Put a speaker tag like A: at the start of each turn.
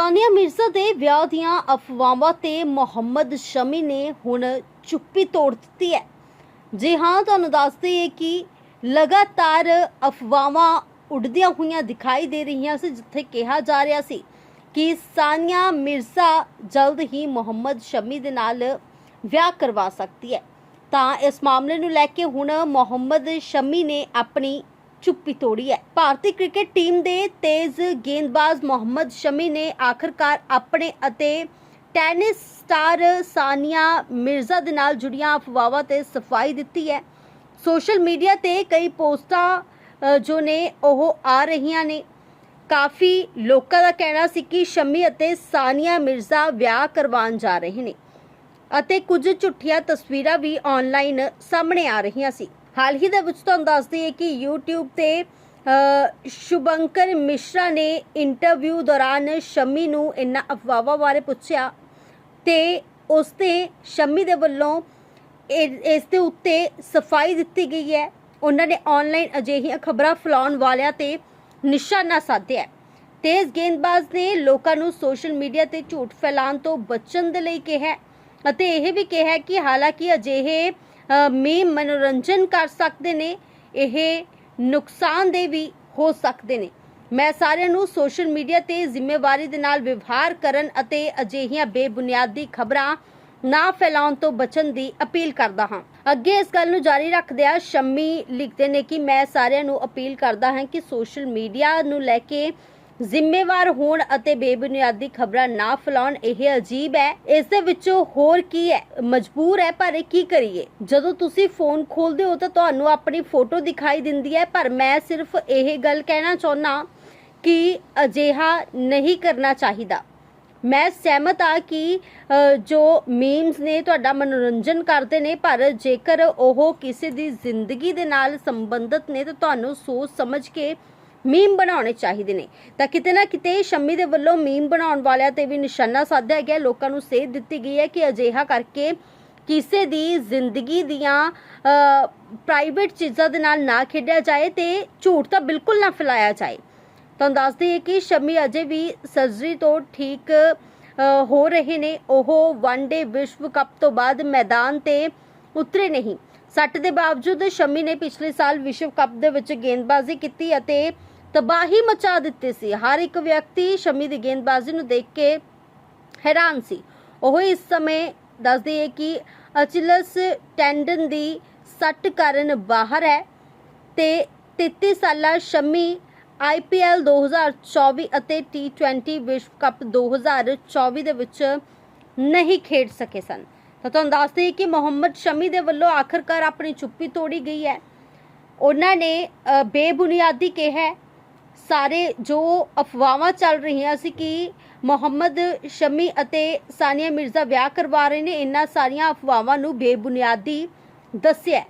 A: ਸਾਨੀਆ ਮਿਰਜ਼ਾ ਦੇ ਵਿਆਹ ਦੀਆਂ ਅਫਵਾਹਾਂ ਤੇ ਮੁਹੰਮਦ ਸ਼ਮੀ ਨੇ ਹੁਣ ਚੁੱਪੀ ਤੋੜ ਦਿੱਤੀ ਹੈ। ਜੀ ਹਾਂ, ਤੁਹਾਨੂੰ ਦੱਸ ਦਈਏ ਕਿ ਲਗਾਤਾਰ ਅਫਵਾਹਾਂ ਉੱਡਦੀਆਂ ਹੋਈਆਂ ਦਿਖਾਈ ਦੇ ਰਹੀਆਂ ਸੀ, ਜਿੱਥੇ ਕਿਹਾ ਜਾ ਰਿਹਾ ਸੀ ਕਿ ਸਾਨੀਆ ਮਿਰਜ਼ਾ ਜਲਦ ਹੀ ਮੁਹੰਮਦ ਸ਼ਮੀ ਦੇ ਨਾਲ ਵਿਆਹ ਕਰਵਾ ਸਕਦੀ ਹੈ। ਤਾਂ ਇਸ ਮਾਮਲੇ ਨੂੰ ਲੈ ਕੇ ਹੁਣ ਮੁਹੰਮਦ ਸ਼ਮੀ ਨੇ ਆਪਣੀ ਚੁੱਪੀ ਤੋੜੀ ਹੈ। ਭਾਰਤੀ ਕ੍ਰਿਕਟ ਟੀਮ ਦੇ ਤੇਜ਼ ਗੇਂਦਬਾਜ਼ ਮੁਹੰਮਦ ਸ਼ਮੀ ਨੇ ਆਖਰਕਾਰ ਆਪਣੇ ਅਤੇ ਟੈਨਿਸ ਸਟਾਰ ਸਾਨੀਆ ਮਿਰਜ਼ਾ ਦੇ ਨਾਲ ਜੁੜੀਆਂ ਅਫਵਾਹਾਂ ਤੇ ਸਫ਼ਾਈ ਦਿੱਤੀ ਹੈ। ਸੋਸ਼ਲ ਮੀਡੀਆ ਤੇ ਕਈ ਪੋਸਟਾਂ ਜੋ ਨੇ ਉਹ ਆ ਰਹੀਆਂ ਨੇ। ਕਾਫੀ ਲੋਕਾਂ ਦਾ ਕਹਿਣਾ ਸੀ ਕਿ ਸ਼ਮੀ ਅਤੇ ਸਾਨੀਆ ਮਿਰਜ਼ਾ ਵਿਆਹ ਕਰਵਾਉਣ ਜਾ ਰਹੇ ਨੇ ਅਤੇ ਕੁਝ ਝੁੱਠੀਆਂ ਤਸਵੀਰਾਂ ਵੀ ਆਨਲਾਈਨ ਸਾਹਮਣੇ ਆ ਰਹੀਆਂ ਸੀ। ਹਾਲ ਹੀ ਦੇ ਵਿੱਚ ਤੁਹਾਨੂੰ ਦੱਸ ਦਈਏ ਕਿ YouTube ਤੇ ਸ਼ੁਭੰਕਰ ਮਿਸ਼ਰਾ ਨੇ ਇੰਟਰਵਿਊ ਦੌਰਾਨ ਸ਼ਮੀ ਨੂੰ ਇਨ੍ਹਾਂ ਅਫਵਾਹਾਂ ਬਾਰੇ ਪੁੱਛਿਆ ਤੇ ਉਸ ਤੇ ਸ਼ਮੀ ਦੇ ਵੱਲੋਂ ਇਹ- ਇਸ ਦੇ ਉੱਤੇ ਸਫ਼ਾਈ ਦਿੱਤੀ ਗਈ ਹੈ ਉਹਨਾਂ ਨੇ ਆਨਲਾਈਨ ਅਜਿਹੀਆਂ ਖਬਰਾਂ ਫੈਲਾਉਣ ਵਾਲਿਆਂ ਤੇ ਨਿਸ਼ਾਨਾ ਸਾਧਿਆ ਹੈ। ਤੇਜ਼ ਗੇਂਦਬਾਜ਼ ਨੇ ਲੋਕਾਂ ਨੂੰ ਸੋਸ਼ਲ ਮੀਡੀਆ ਤੇ ਝੂਠ ਫੈਲਾਉਣ ਤੋਂ ਬਚਣ ਦੇ ਲਈ ਕਿਹਾ ਅਤੇ ਇਹ ਵੀ ਕਿਹਾ ਕਿ ਹਾਲਾਂਕਿ ਅਜਿਹੇ ਅ, ਮਨੋਰੰਜਨ ਕਰ ਸਕਦੇ ਨੇ ਇਹ ਨੁਕਸਾਨਦੇ ਵੀ ਹੋ ਸਕਦੇ ਨੇ। ਮੈਂ ਸਾਰਿਆਂ ਨੂੰ ਸੋਸ਼ਲ ਮੀਡੀਆ ਤੇ ਜ਼ਿੰਮੇਵਾਰੀ ਦੇ ਨਾਲ ਵਿਵਹਾਰ ਕਰਨ ਅਤੇ ਅਜਿਹੀਆਂ ਬੇਬੁਨਿਆਦੀ ਖਬਰਾਂ ਨਾ ਫੈਲਾਉਣ ਤੋਂ ਬਚਣ ਦੀ ਅਪੀਲ ਕਰਦਾ ਹਾਂ। ਅੱਗੇ ਇਸ ਗੱਲ ਨੂੰ ਜਾਰੀ ਰੱਖਦਿਆਂ ਸ਼ੰਮੀ ਲਿਖਦੇ ਨੇ ਕਿ ਮੈਂ ਸਾਰਿਆਂ ਨੂੰ ਅਪੀਲ ਕਰਦਾ ਹਾਂ ਕਿ ਸੋਸ਼ਲ ਮੀਡੀਆ ਨੂੰ ਲੈ ਕੇ ਜ਼ਿੰਮੇਵਾਰ ਹੋਣ ਅਤੇ ਬੇਬੁਨਿਆਦੀ ਖਬਰਾਂ ਨਾ ਫੈਲਾਉਣ ਇਹ ਅਜੀਬ ਹੈ। ਇਸ ਦੇ ਵਿੱਚੋਂ ਹੋਰ ਕੀ ਹੈ? ਮਜਬੂਰ ਹੈ, ਪਰ ਕੀ ਕਰੀਏ? ਜਦੋਂ ਤੁਸੀਂ ਫੋਨ ਖੋਲਦੇ ਹੋ ਤਾਂ ਤੁਹਾਨੂੰ ਆਪਣੀ ਫੋਟੋ ਦਿਖਾਈ ਦਿੰਦੀ ਹੈ, ਪਰ ਮੈਂ ਸਿਰਫ ਇਹ ਗੱਲ ਕਹਿਣਾ ਚਾਹੁੰਦਾ ਕਿ ਅਜਿਹਾ ਨਹੀਂ ਕਰਨਾ ਚਾਹੀਦਾ। ਮੈਂ ਸਹਿਮਤ ਆ ਕਿ ਜੋ ਮੀਮਸ ਨੇ ਤੁਹਾਡਾ ਮਨੋਰੰਜਨ ਕਰਦੇ ਨੇ, ਪਰ ਜੇਕਰ ਉਹ ਕਿਸੇ ਦੀ ਜ਼ਿੰਦਗੀ ਦੇ ਨਾਲ ਸੰਬੰਧਿਤ ਨੇ ਤਾਂ ਤੁਹਾਨੂੰ ਸੋਚ ਸਮਝ ਕੇ ਮੀਮ ਬਣਾਉਣੇ ਚਾਹੀਦੇ ਨੇ। ਤਾਂ ਕਿਤੇ ਨਾ ਕਿਤੇ ਸ਼ੰਮੀ ਦੇ ਵੱਲੋਂ ਮੀਮ ਬਣਾਉਣ ਵਾਲਿਆਂ ਤੇ ਵੀ ਨਿਸ਼ਾਨਾ ਸਾਧਿਆ ਗਿਆ। ਲੋਕਾਂ ਨੂੰ ਸੇਧ ਦਿੱਤੀ ਗਈ ਹੈ ਕਿ ਅਜਿਹਾ ਕਰਕੇ ਕਿਸੇ ਦੀ ਜ਼ਿੰਦਗੀ ਦੀਆਂ ਪ੍ਰਾਈਵੇਟ ਚੀਜ਼ਾਂ ਦੇ ਨਾਲ ਨਾ ਖੇਡਿਆ ਜਾਏ ਤੇ ਝੂਠ ਤਾਂ ਬਿਲਕੁਲ ਨਾ ਫੈਲਾਇਆ ਜਾਏ। ਤੁਹਾਨੂੰ ਦੱਸ ਦਈਏ ਕਿ ਸ਼ਮੀ ਅਜੇ ਵੀ ਸਰਜਰੀ ਤੋਂ ਠੀਕ ਹੋ ਰਹੇ ਨੇ। ਉਹ ਵਨ ਡੇ ਵਿਸ਼ਵ ਕੱਪ ਤੋਂ ਬਾਅਦ ਮੈਦਾਨ ਤੇ ਉਤਰੇ ਨਹੀਂ। ਸੱਟ ਦੇ ਬਾਵਜੂਦ ਸ਼ਮੀ ਨੇ ਪਿਛਲੇ ਸਾਲ ਵਿਸ਼ਵ ਕੱਪ ਦੇ ਵਿੱਚ ਗੇਂਦਬਾਜ਼ੀ ਕੀਤੀ ਅਤੇ ਤਬਾਹੀ ਮਚਾ ਦਿੱਤੀ ਸੀ। ਹਰ ਇੱਕ ਵਿਅਕਤੀ ਸ਼ਮੀ ਦੀ ਗੇਂਦਬਾਜ਼ੀ ਨੂੰ ਦੇਖ ਕੇ ਹੈਰਾਨ ਸੀ। ਉਹ ਇਸ ਸਮੇਂ ਦੱਸਦੀ ਦਈਏ ਕਿ ਅਚਿਲਸ ਟੈਂਡਨ ਦੀ ਸੱਟ ਕਾਰਨ ਬਾਹਰ ਹੈ ਤੇ 33 ਸਾਲਾ ਸ਼ਮੀ IPL 2024 ਅਤੇ T20 ਵਿਸ਼ਵ ਕੱਪ 2024 ਦੇ ਵਿੱਚ ਨਹੀਂ ਖੇਡ ਸਕੇ ਸਨ। ਤਾਂ ਤੁਹਾਨੂੰ ਦੱਸ ਦਈਏ ਕਿ ਮੁਹੰਮਦ ਸ਼ਮੀ ਦੇ ਵੱਲੋਂ ਆਖਰਕਾਰ ਆਪਣੀ ਚੁੱਪੀ ਤੋੜੀ ਗਈ ਹੈ। ਉਹਨਾਂ ਨੇ ਬੇਬੁਨਿਆਦੀ ਕਿਹਾ, ਸਾਰੇ ਜੋ ਅਫਵਾਹਾਂ ਚੱਲ ਰਹੀਆਂ ਸੀ ਕਿ ਮੁਹੰਮਦ ਸ਼ਮੀ ਅਤੇ ਸਾਨੀਆ ਮਿਰਜ਼ਾ ਵਿਆਹ ਕਰਵਾ ਰਹੇ ਨੇ, ਇਹਨਾਂ ਸਾਰੀਆਂ ਅਫਵਾਹਾਂ ਨੂੰ ਬੇਬੁਨਿਆਦੀ ਦੱਸਿਆ